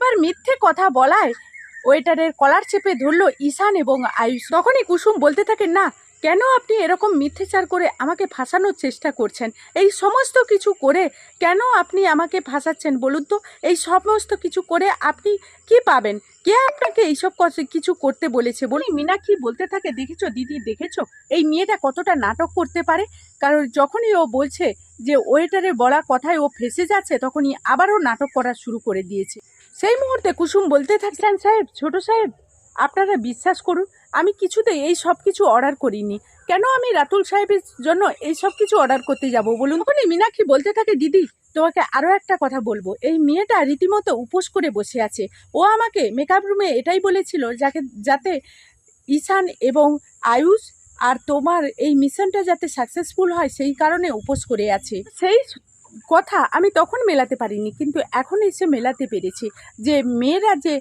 এবার মিথ্যে কথা বলায় ওয়েটারের কলার চেপে ধরলো ঈশান এবং আয়ুষ। তখনই কুসুম বলতে থাকে, না, কেন আপনি এরকম মিথ্যেচার করে আমাকে ফাঁসানোর চেষ্টা করছেন? এই সমস্ত কিছু করে কেন আপনি আমাকে ফাঁসাচ্ছেন বলুন তো? এই সমস্ত কিছু করে আপনি কি পাবেন? কে আপনাকে এইসব কিছু করতে বলেছে বলি মীনাক্ষী বলতে থাকে, দেখেছ দিদি, দেখেছ? এই মেয়েটা কতটা নাটক করতে পারে? কারণ যখনই ও বলছে যে ওয়েটারের বলা কথায় ও ফেসে যাচ্ছে, তখনই আবারও নাটক করা শুরু করে দিয়েছে। সেই মুহূর্তে কুসুম বলতে থাকছেন সাহেব ছোট সাহেব আপনারা বিশ্বাস করুন, আমি কিছুতে এই সব কিছু অর্ডার করিনি। কেন আমি রাতুল সাহেবের জন্য এই সব কিছু অর্ডার করতে যাব বলুন? তখনই মীনাক্ষী বলতে থাকে, দিদি, তোমাকে আরও একটা কথা বলব। এই মেয়েটা রীতিমতো উপোস করে বসে আছে। ও আমাকে মেকআপ রুমে এটাই বলেছিল যাকে, যাতে ঈশান এবং আয়ুষ আর তোমার এই মিশনটা যাতে সাকসেসফুল হয়, সেই কারণে উপোস করে আছে। সেই কথা আমি তখন মেলাতে পারিনি, কিন্তু এখন এসে মেলাতে পেরেছি। যে মেয়েরা যে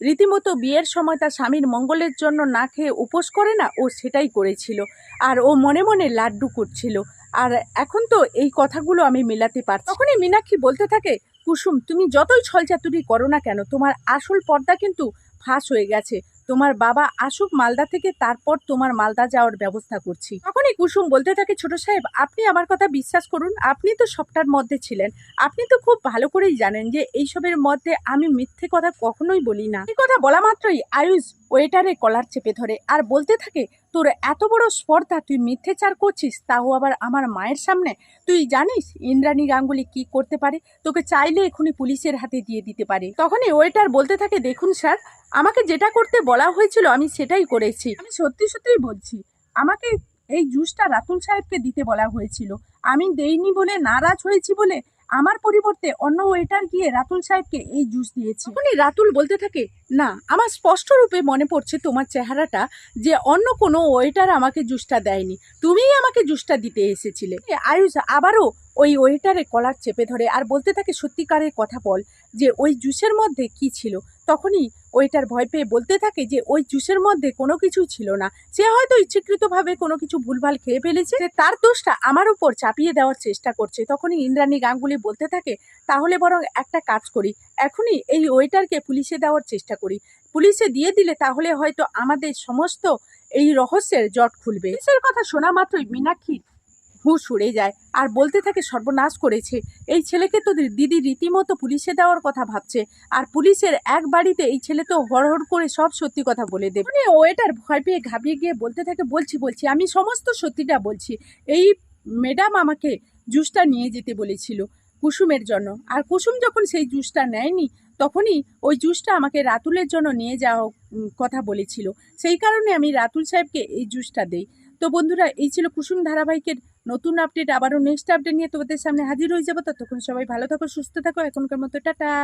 রীতিমতো বিয়ের সময় তার স্বামীর মঙ্গলের জন্য না খেয়ে উপোস করে না, ও সেটাই করেছিল। আর ও মনে মনে লাড্ডু করছিল। আর এখন তো এই কথাগুলো আমি মেলাতে পারছি। তখনই মীনাক্ষী বলতে থাকে, কুসুম, তুমি যতই ছলচাতুরি করো না কেন, তোমার আসল পর্দা কিন্তু ফাঁস হয়ে গেছে। তোমার বাবা আসুক মালদা থেকে, তারপর তোমার মালদা যাওয়ার ব্যবস্থা করছি। তখনই কুসুম বলতে থাকে, ছোট সাহেব, আপনি আমার কথা বিশ্বাস করুন, আপনি তো সবটার মধ্যে ছিলেন। আপনি তো খুব ভালো করেই জানেন যে এইসবের মধ্যে আমি মিথ্যে কথা কখনোই বলি না। এই কথা বলা মাত্রই আয়ুষ ওয়েটারে কলার চেপে ধরে আর বলতে থাকে, তোর এত বড় স্পর্ধা তুই মিথ্যেচার করছিস, তাও আবার আমার মায়ের সামনে? তুই জানিস ইন্দ্রাণী গাঙ্গুলি কি করতে পারে? তোকে চাইলে এখনই পুলিশের হাতে দিয়ে দিতে পারে। তখনই ওয়েটার বলতে থাকে, দেখুন স্যার, আমাকে যেটা করতে বলা হয়েছিল আমি সেটাই করেছি। আমি সত্যি সত্যিই বলছি, আমাকে এই জুসটা রাতুল সাহেবকে দিতে বলা হয়েছিল। আমি দেইনি বলে নারাজ হয়েছি বলে আমার পরিবর্তে অন্য ওয়েটার গিয়ে রাতুল সাহেবকে এই জুস দিয়েছে। তখনই রাতুল বলতে থাকে, না, আমার স্পষ্ট রূপে মনে পড়ছে তোমার চেহারাটা যে অন্য কোনো ওয়েটার আমাকে জুসটা দেয়নি। তুমিই আমাকে জুসটা দিতে এসেছিলে। আয়ুষ আবারও ওই ওয়েটারে কলার চেপে ধরে আর বলতে থাকে, সত্যিকারের কথা বল যে ওই জুসের মধ্যে কি ছিল? তখনই ওয়েটার ভয় পেয়ে বলতে থাকে যে ওই জুসের মধ্যে কোনো কিছু ছিল না। সে হয়তো ইচ্ছাকৃতভাবে কোনো কিছু ভুলভাল খেয়ে ফেলেছে। তার দোষটা আমার উপর চাপিয়ে দেওয়ার চেষ্টা করছে। তখনই ইন্দ্রাণী গাঙ্গুলি বলতে থাকে, তাহলে বরং একটা কাজ করি। এখনই এই ওয়েটারকে পুলিশে দেওয়ার চেষ্টা করি। পুলিশে দিয়ে দিলে তাহলে হয়তো আমাদের সমস্ত এই রহস্যের জট খুলবে। পুলিশের কথা শোনা মাত্রই মীনাক্ষীর হুঁশ উড়ে যায়। আর বলতে থাকে, সর্বনাশ করেছে। এই ছেলেকে তো দিদি রীতিমতো পুলিশে দেওয়ার কথা ভাবছে। আর পুলিশের এক বাড়িতে এই ছেলে তো হড়হড় করে সব সত্যি কথা বলে দেবে। মানে ওয়েটার ভয় পেয়ে ঘাবিয়ে গিয়ে বলতে থাকে, বলছি বলছি, আমি সমস্ত সত্যিটা বলছি। এই ম্যাডাম আমাকে জুসটা নিয়ে যেতে বলেছিল কুসুমের জন্য। আর কুসুম যখন সেই জুসটা নেয়নি, তখনই ওই জুসটা আমাকে রাতুলের জন্য নিয়ে যাওয়া কথা বলেছিল। সেই কারণে আমি রাতুল সাহেবকে এই জুসটা দেই। তো বন্ধুরা, এই ছিল কুসুম ধারাবাহিকের নতুন আপডেট আবারও নেক্সট আপডেট নিয়ে তোমাদের সামনে হাজির হয়ে যাব। ততক্ষণ সবাই ভালো থাকো, সুস্থ থাকো। এখনকার মতো টাটা।